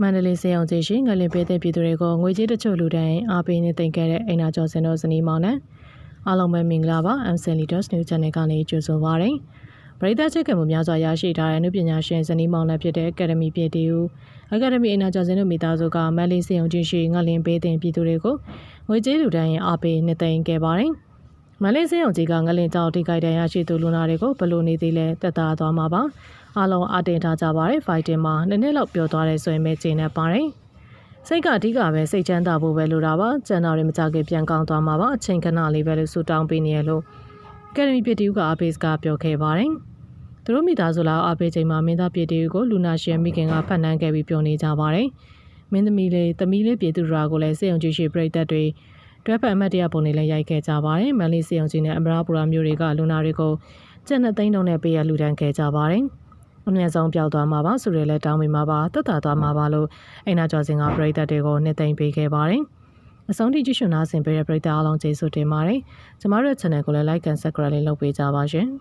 မန္တလေးစေအောင်ကြီးရှိငလင်ပေးတဲ့ပြည်သူတွေကိုငွေကြေးတချို့လူတန်းအားပေးနေသိမ့်ခဲ့တဲ့အိမ်နာကျော်စင်တို့ဇနီးမောင်နဲ့အားလုံးပဲမင်္ဂလာပါ MC Leaders News Channel ကနေကြိုဆိုပါရစေပရိသတ်ချက်ကမှုများစွာရရှိထားတဲ့နုပညာရှင်ဇနီးမောင်လည်းဖြစ်တဲ့ Academy ပြည်တီဦး Academy အိမ်နာကျော်စင်တို့မိသားစုကမန္တလေးစေအောင်ကြီးရှိငလင်ပေးတဲ့ပြည်သူတွေကိုငွေကြေးလူတန်းအားပေးနေသိမ့်ခဲ့ပါတယ် မလေးစင်းအောင်ကြီးကငလင်ကြောက်တိကြိုက်တဲ့ရရှိသူလူနာတွေကိုဘလို့နေသေးလဲတက်တာသွားမှာပါအားလုံးအတင်ထားကြပါတယ်ဖိုင်တင်မှာနည်းနည်းလောက်ပြောသွားတယ်ဆိုရင်ပဲကျင်းနေပါတယ်စိတ်ကအဓိကပဲစိတ်ချမ်းသာဖို့ပဲလိုတာပါကျန်တာတွေမကြခင်ပြန်ကောင်းသွားမှာပါအချိန်ခဏလေးပဲလို့ဆူတောင်းပေးနေရလို့ကယ်ဒမီပြည်တီကအာဘေ့စ်ကပြောခဲ့ပါတယ်သူတို့မိသားစုလာအာဘေ့ချိန်မှာမင်းသားပြည်တီကိုလူနာရှင်မိခင်ကဖတ်နှမ်းခဲ့ပြီးပြောနေကြပါတယ်မင်းသမီးလေးသမီးလေးပြည်သူရာကိုလည်းစေုံကြည့်ရှိပြိသက်တွေ တွဲဖက်အမတ်တရပုံတွေလည်းရိုက်ခဲ့ကြပါတယ်။မန်လေးစီအောင်ကြီးနဲ့အမရာပူရာမျိုးတွေကလူနာတွေကိုကျက်နှစ်သိန်းတုံးနဲ့ပေးရလှူဒန်းခဲ့ကြပါတယ်။အမြင့်ဆုံးပျောက်သွားမှာပါဆိုရလဲတောင်းမိမှာပါတက်တာသွားမှာပါလို့အိနာကျော်စင်ကပြိသက်တွေကိုနှစ်သိန်းပေးခဲ့ပါတယ်။အဆုံးထိကြည့်ရှုနာဆင်ပေးတဲ့ပရိသတ်အားလုံးကျေးဇူးတင်ပါတယ်။ကျမတို့ channel ကိုလည်း like and subscribe လေးလုပ်ပေးကြပါရှင်။